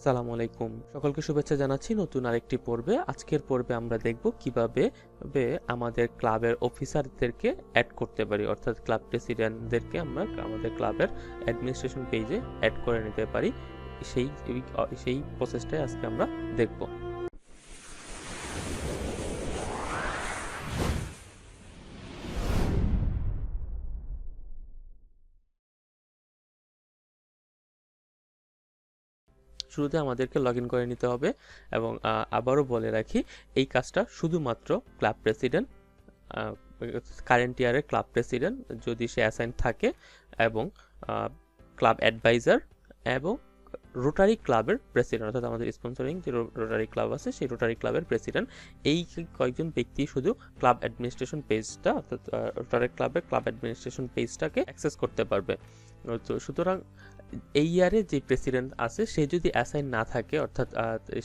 আসসালামু আলাইকুম। সকলকে শুভেচ্ছা জানাচ্ছি নতুন আরেকটি পর্বে। আজকের পর্বে আমরা দেখব কীভাবে আমাদের ক্লাবের অফিসারদেরকে অ্যাড করতে পারি। অর্থাৎ ক্লাব প্রেসিডেন্টদেরকে আমরা আমাদের ক্লাবের অ্যাডমিনিস্ট্রেশন পেজে অ্যাড করে নিতে পারি। সেই সেই প্রসেসটাই আজকে আমরা দেখব। শুরুতে আমাদেরকে লগ ইন করে নিতে হবে এবং আবারও বলে রাখি, এই কাজটা শুধুমাত্র ক্লাব প্রেসিডেন্ট কারেন্ট ইয়ারের ক্লাব প্রেসিডেন্ট যদি সে অ্যাসাইন থাকে এবং ক্লাব অ্যাডভাইজার এবং রোটারি ক্লাবের প্রেসিডেন্ট অর্থাৎ আমাদের স্পন্সরিং যে রোটারি ক্লাব আছে, সেই রোটারি ক্লাবের প্রেসিডেন্ট এই কয়েকজন ব্যক্তি শুধু ক্লাব অ্যাডমিনিস্ট্রেশন পেজটা অর্থাৎ রোটারি ক্লাবের ক্লাব অ্যাডমিনিস্ট্রেশন পেজটাকে অ্যাক্সেস করতে পারবে। তো সুতরাং এই ইয়ারে যে প্রেসিডেন্ট আছে, সে যদি অ্যাসাইন না থাকে, অর্থাৎ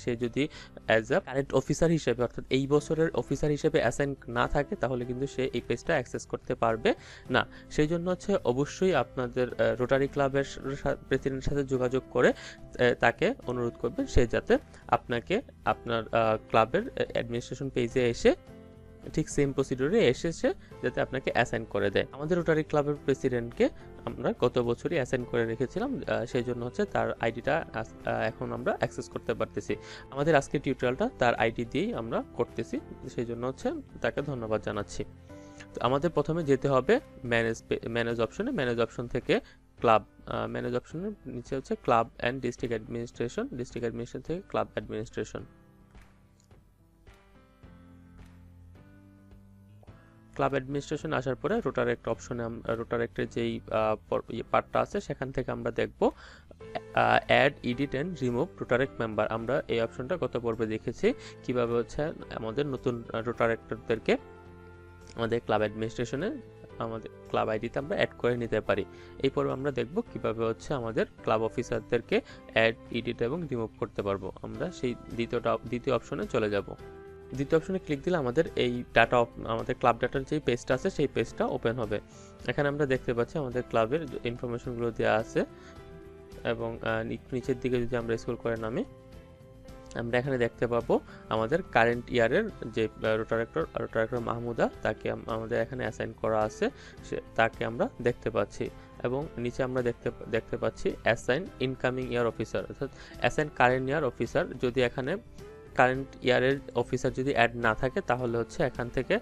সে যদি অ্যাজ আ কারেন্ট অফিসার হিসেবে, অর্থাৎ এই বছরের অফিসার হিসেবে অ্যাসাইন না থাকে, তাহলে কিন্তু সে এই পেজটা অ্যাক্সেস করতে পারবে না। সেই জন্য হচ্ছে অবশ্যই আপনাদের রোটারি ক্লাবের প্রেসিডেন্টের সাথে যোগাযোগ করে তাকে অনুরোধ করবেন, সে যাতে আপনাকে আপনার ক্লাবের অ্যাডমিনিস্ট্রেশন পেজে এসে ঠিক সেম প্রসিডিউরে এসেছে যাতে আপনাকে অ্যাসাইন করে দেয়। আমাদের রোটারি ক্লাবের প্রেসিডেন্টকে আমরা গত বছরই অ্যাসাইন করে রেখেছিলাম সেই জন্য হচ্ছে তার আইডিটা এখন আমরা অ্যাক্সেস করতে পারতেছি। আমাদের আজকের টিউটোরিয়ালটা তার আইডি দিয়েই আমরা করতেছি সেই জন্য হচ্ছে তাকে ধন্যবাদ জানাচ্ছি। তো আমাদের প্রথমে যেতে হবে ম্যানেজ ম্যানেজ অপশনে ম্যানেজ অপশন থেকে ক্লাব ম্যানেজ অপশনের নিচে হচ্ছে club and district administration district administration থেকে ক্লাব অ্যাডমিনিস্ট্রেশন ক্লাব অ্যাডমিনিস্ট্রেশন আসার পরে রোটার একটা অপশনে রোটার একটা যেই পার্টটা আছে, সেখান থেকে আমরা দেখব add edit and remove Rotaract member আমরা এই অপশনটা গত পর্বে দেখেছি, কীভাবে হচ্ছে আমাদের নতুন রোটারেক্টরদেরকে আমাদের ক্লাব অ্যাডমিনিস্ট্রেশনে আমাদের ক্লাব আইডিতে আমরা অ্যাড করে নিতে পারি। এই পর্বে আমরা দেখব কীভাবে হচ্ছে আমাদের ক্লাব অফিসারদেরকে অ্যাড এডিট এবং রিমুভ করতে পারব। আমরা সেই দ্বিতীয়টা, দ্বিতীয় অপশনে চলে যাব। দ্বিতীয় অপশনে ক্লিক দিলে আমাদের এই ডাটা আমাদের ক্লাব ডাটার যে পেজটা আছে, সেই পেজটা ওপেন হবে। এখানে আমরা দেখতে পাচ্ছি আমাদের ক্লাবের ইনফরমেশনগুলো দেওয়া আছে এবং নিচের দিকে যদি আমরা স্ক্রল করে নামি, আমরা এখানে দেখতে পাবো আমাদের কারেন্ট ইয়ারের যে রোটারেক্টর রোটারেক্টর মাহমুদা, তাকে আমাদের এখানে অ্যাসাইন করা আছে। সে তাকে আমরা দেখতে পাচ্ছি এবং নিচে আমরা দেখতে দেখতে পাচ্ছি অ্যাসাইন ইনকামিং ইয়ার অফিসার অর্থাৎ অ্যাসাইন কারেন্ট ইয়ার অফিসার যদি এখানে কারেন্ট ইয়ারের অফিসার যদি অ্যাড না থাকে, তাহলে হচ্ছে এখান থেকে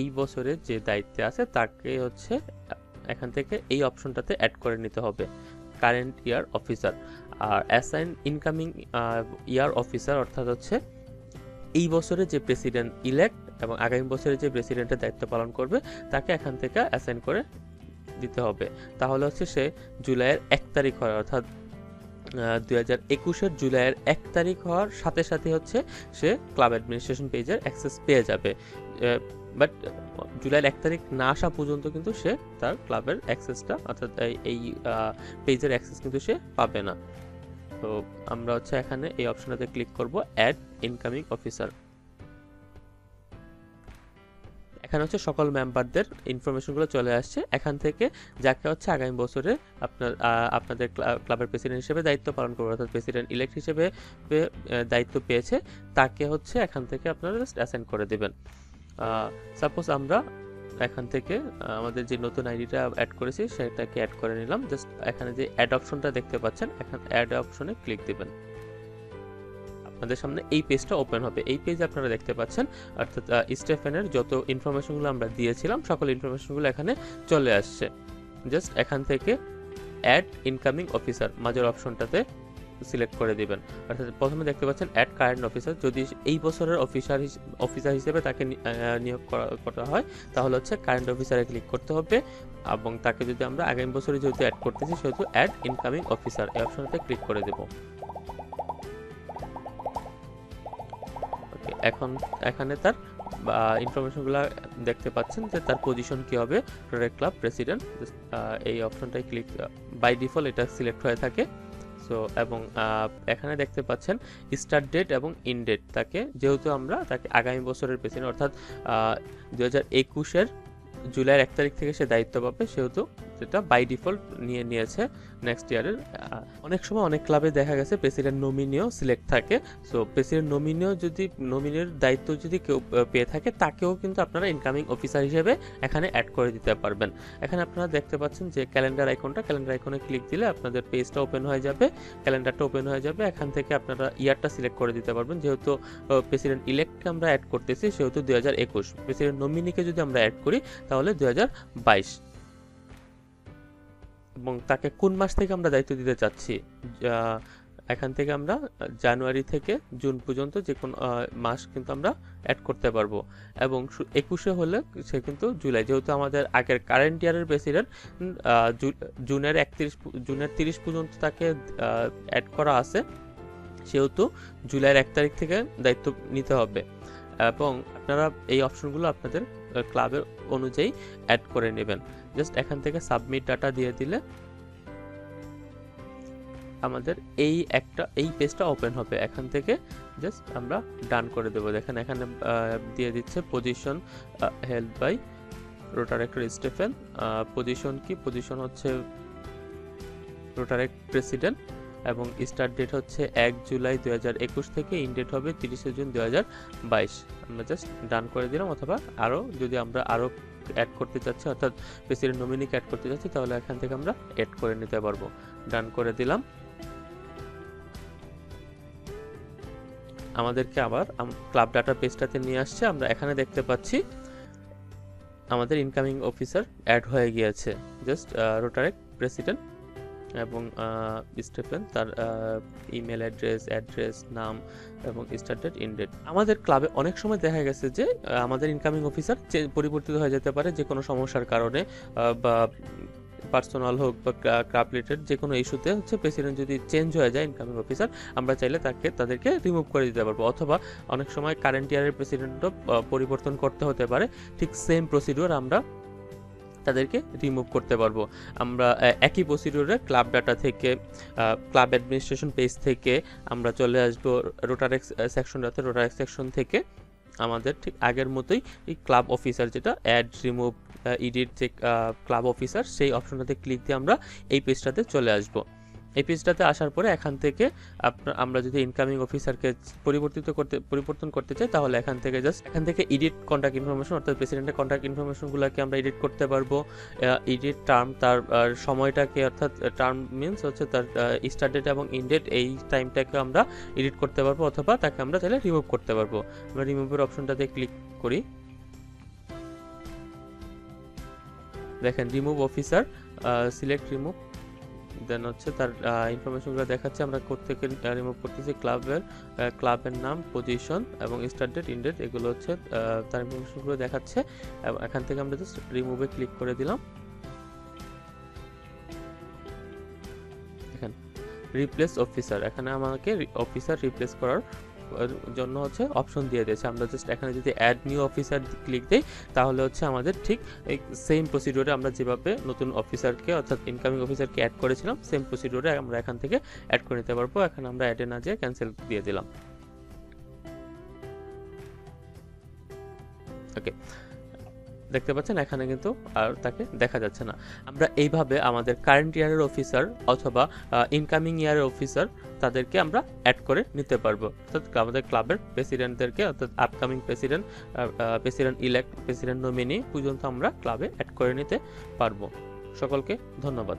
এই বছরের যে দায়িত্বে আছে, তাকে হচ্ছে, এখান থেকে এই অপশনটাতে অ্যাড করে নিতে হবে কারেন্ট ইয়ার অফিসার আর অ্যাসাইন ইনকামিং ইয়ার অফিসার অর্থাৎ হচ্ছে এই বছরে যে প্রেসিডেন্ট ইলেক্ট এবং আগামী বছরে যে প্রেসিডেন্টের দায়িত্ব পালন করবে, তাকে এখান থেকে অ্যাসাইন করে দিতে হবে। তাহলে হচ্ছে সে জুলাইয়ের এক তারিখ হয়, অর্থাৎ দুই হাজার একুশের জুলাইয়ের এক তারিখ হওয়ার সাথে সাথে হচ্ছে সে ক্লাব অ্যাডমিনিস্ট্রেশন পেজের অ্যাক্সেস পেয়ে যাবে। বাট জুলাইয়ের এক তারিখ না আসা পর্যন্ত কিন্তু সে তার ক্লাবের অ্যাক্সেসটা, অর্থাৎ এই- এই পেজের অ্যাক্সেস কিন্তু সে পাবে না। তো আমরা হচ্ছে এখানে এই অপশনটাতে ক্লিক করব অ্যাড ইনকামিং অফিসার এখানে হচ্ছে সকল মেম্বারদের ইনফরমেশনগুলো চলে আসছে। এখান থেকে যাকে হচ্ছে আগামী বছরে আপনার আপনাদের ক্লা- ক্লাবের প্রেসিডেন্ট হিসেবে দায়িত্ব পালন করবে, অর্থাৎ প্রেসিডেন্ট ইলেক্ট হিসেবে দায়িত্ব পেয়েছে, তাকে হচ্ছে এখান থেকে আপনারা জাস্ট অ্যাসাইন করে দেবেন। সাপোজ আমরা এখান থেকে আমাদের যে নতুন আইডিটা অ্যাড করেছি, সেটাকে অ্যাড করে নিলাম। জাস্ট এখানে যে অ্যাড অপশনটা দেখতে পাচ্ছেন, এখানে অ্যাড অপশনে ক্লিক দিবেন। আপনাদের সামনে এই পেজটা ওপেন হবে। এই পেজে আপনারা দেখতে পাচ্ছেন, অর্থাৎ স্টেফেনের যত ইনফরমেশনগুলো আমরা দিয়েছিলাম, সকল ইনফরমেশনগুলো এখানে চলে আসছে। জাস্ট এখান থেকে অ্যাড ইনকামিং অফিসার মাঝের অপশনটাতে সিলেক্ট করে দিবেন। অর্থাৎ, প্রথমে দেখতে পাচ্ছেন অ্যাড কারেন্ট অফিসার যদি এই বছরের অফিসার অফিসার হিসেবে তাকে নিয়োগ করা হয়, তাহলে হচ্ছে কারেন্ট অফিসারে ক্লিক করতে হবে এবং তাকে যদি আমরা আগামী বছরে যেহেতু অ্যাড করতেছি, সেহেতু অ্যাড ইনকামিং অফিসার এই অপশনটাতে ক্লিক করে দেবো। এখন, এখানে তার ইনফরমেশনগুলো দেখতে পাচ্ছেন যে তার পজিশন কি হবে প্রোডাক্ট ক্লাব প্রেসিডেন্ট এই অপশনটাই ক্লিক বাই ডিফল্ট এটা সিলেক্ট হয়ে থাকে। সো এবং এখানে দেখতে পাচ্ছেন স্টার্ট ডেট এবং ইন ডেট তাকে যেহেতু আমরা তাকে আগামী বছরের প্রেসিডেন্ট অর্থাৎ দু হাজার একুশের জুলাইয়ের এক তারিখ থেকে সে দায়িত্ব পাবে, সেহেতু যেটা বাই ডিফল্ট নিয়ে নিয়েছে নেক্সট ইয়ারের অনেক সময় অনেক ক্লাবে দেখা গেছে প্রেসিডেন্ট নমিনিও সিলেক্ট থাকে। সো প্রেসিডেন্ট নমিনিও যদি নমিনির দায়িত্ব যদি কেউ পেয়ে থাকে, তাকেও কিন্তু আপনারা ইনকামিং অফিসার হিসেবে এখানে অ্যাড করে দিতে পারবেন। এখানে আপনারা দেখতে পাচ্ছেন যে ক্যালেন্ডার আইকনটা ক্যালেন্ডার আইকনে ক্লিক দিলে আপনাদের পেজটা ওপেন হয়ে যাবে। ক্যালেন্ডারটা ওপেন হয়ে যাবে, এখান থেকে আপনারা ইয়ারটা সিলেক্ট করে দিতে পারবেন। যেহেতু প্রেসিডেন্ট ইলেক্টকে আমরা অ্যাড করতেছি, সেহেতু দু হাজার একুশ। প্রেসিডেন্ট নমিনিকে যদি আমরা অ্যাড করি, তাহলে দু হাজার বাইশ। এবং তাকে কোন মাস থেকে আমরা দায়িত্ব দিতে চাচ্ছি? এখান থেকে আমরা জানুয়ারি থেকে জুন পর্যন্ত যে কোনো মাস কিন্তু আমরা অ্যাড করতে পারব। এবং একুশে হলে সে কিন্তু জুলাই, যেহেতু আমাদের আগের কারেন্ট ইয়ারের প্রেসিডেন্ট জুনের একত্রিশ জুনের তিরিশ পর্যন্ত তাকে অ্যাড করা আছে। সেহেতু জুলাইয়ের এক তারিখ থেকে দায়িত্ব নিতে হবে। এবং আপনারা এই অপশনগুলো আপনাদের ক্লাবের অনুযায়ী অ্যাড করে নেবেন। জাস্ট এখান থেকে সাবমিট ডাটা দিয়ে দিলে আমাদের এই একটা, এই পেজটা ওপেন হবে। এখান থেকে জাস্ট আমরা ডান করে দেবো। দেখেন এখানে দিয়ে দিচ্ছে position help by Rotaractor Stephen position কি? পজিশন হচ্ছে রোটারেক্ট প্রেসিডেন্ট এবং স্টার্ট ডেট হচ্ছে এক জুলাই দু হাজার একুশ থেকে ইন ডেট হবে তিরিশে জুন দু হাজার বাইশ। আমরা জাস্ট ডান করে দিলাম, অথবা আরও যদি আমরা আরও অ্যাড করতে চাচ্ছি, অর্থাৎ প্রেসিডেন্ট নমিনিকে অ্যাড করতে চাচ্ছি, তাহলে এখান থেকে আমরা অ্যাড করে নিতে পারব। ডান করে দিলাম। আমাদেরকে আবার ক্লাব ডাটা পেজটাতে নিয়ে আসছে। আমরা এখানে দেখতে পাচ্ছি আমাদের ইনকামিং অফিসার অ্যাড হয়ে গিয়েছে। জাস্ট রোটারেক্ট প্রেসিডেন্ট এবং স্টেফেন তার ইমেল অ্যাড্রেস অ্যাড্রেস নাম এবং স্টার্টেড ডেট ইন ডেট আমাদের ক্লাবে অনেক সময় দেখা গেছে যে আমাদের ইনকামিং অফিসার পরিবর্তিত হয়ে যেতে পারে যে কোনো সমস্যার কারণে বা পার্সোনাল হোক বা ক্রাপ রিলেটেড যে কোনো ইস্যুতে হচ্ছে প্রেসিডেন্ট যদি চেঞ্জ হয়ে যায় ইনকামিং অফিসার আমরা চাইলে তাকে, তাদেরকে রিমুভ করে দিতে পারব। অথবা অনেক সময় কারেন্ট ইয়ারের প্রেসিডেন্টও পরিবর্তন করতে হতে পারে। ঠিক সেম প্রসিডিওর আমরা তাদেরকে রিমুভ করতে পারব। আমরা একই প্রসিডিওরে ক্লাব ডাটা থেকে ক্লাব অ্যাডমিনিস্ট্রেশন পেজ থেকে আমরা চলে আসব রোটারেক্স সেকশনটাতে রোটারেক্স সেকশন থেকে। আমাদের ঠিক আগের মতোই এই ক্লাব অফিসার যেটা অ্যাড রিমুভ ইডিট যে ক্লাব অফিসার সেই অপশনটাতে ক্লিক দিয়ে আমরা এই পেজটাতে চলে আসব। এই পেজটাতে আসার পরে এখান থেকে আমরা যদি ইনকামিং অফিসারকে পরিবর্তিত করতে পরিবর্তন করতে চাই, তাহলে এখান থেকে জাস্ট এখান থেকে এডিট কন্ট্যাক্ট ইনফরমেশন অর্থাৎ প্রেসিডেন্টের কন্ট্যাক্ট ইনফরমেশনগুলোকে আমরা এডিট করতে পারব। এডিট টার্ম তার সময়টাকে, অর্থাৎ টার্ম মিনস হচ্ছে তার স্টার্ট ডেট এবং ইন ডেট এই টাইমটাকে আমরা এডিট করতে পারব অথবা তাকে আমরা তাহলে রিমুভ করতে পারব। আমরা রিমুভের অপশনটাতে ক্লিক করি। দেখেন রিমুভ অফিসার সিলেক্ট রিমুভ দেন হচ্ছে তার ইনফরমেশনগুলো দেখাচ্ছে। আমরা কোথেকে রিমুভ করতেছি? ক্লাবের ক্লাবের নাম পজিশন এবং স্টার্ট ডেট ইন ডেট এগুলো হচ্ছে তার ইনফরমেশনগুলো দেখাচ্ছে। এবং এখান থেকে আমরা জাস্ট রিমুভে ক্লিক করে দিলাম। রিপ্লেস অফিসার এখানে আমাকে অফিসার রিপ্লেস করার জন্য হচ্ছে অপশন দিয়ে দিয়েছে। আমরা জাস্ট এখানে যদি অ্যাড নিউ অফিসার ক্লিক দিই, তাহলে হচ্ছে আমাদের ঠিক এই সেম প্রসিডিওরে আমরা যেভাবে নতুন অফিসারকে অর্থাৎ ইনকামিং অফিসারকে অ্যাড করেছিলাম সেম প্রসিডিওরে আমরা এখান থেকে অ্যাড করে নিতে পারব। এখন আমরা অ্যাডে না যেয়ে ক্যান্সেল দিয়ে দিলাম। ওকে দেখতে পাচ্ছেন, এখানে কিন্তু আর তাকে দেখা যাচ্ছে না। আমরা এইভাবে আমাদের কারেন্ট ইয়ারের অফিসার অথবা ইনকামিং ইয়ারের অফিসার তাদেরকে আমরা অ্যাড করে নিতে পারব। অর্থাৎ আমাদের ক্লাবের প্রেসিডেন্টদেরকে অর্থাৎ upcoming president president elect president nominee পর্যন্ত আমরা ক্লাবে অ্যাড করে নিতে পারব। সকলকে ধন্যবাদ।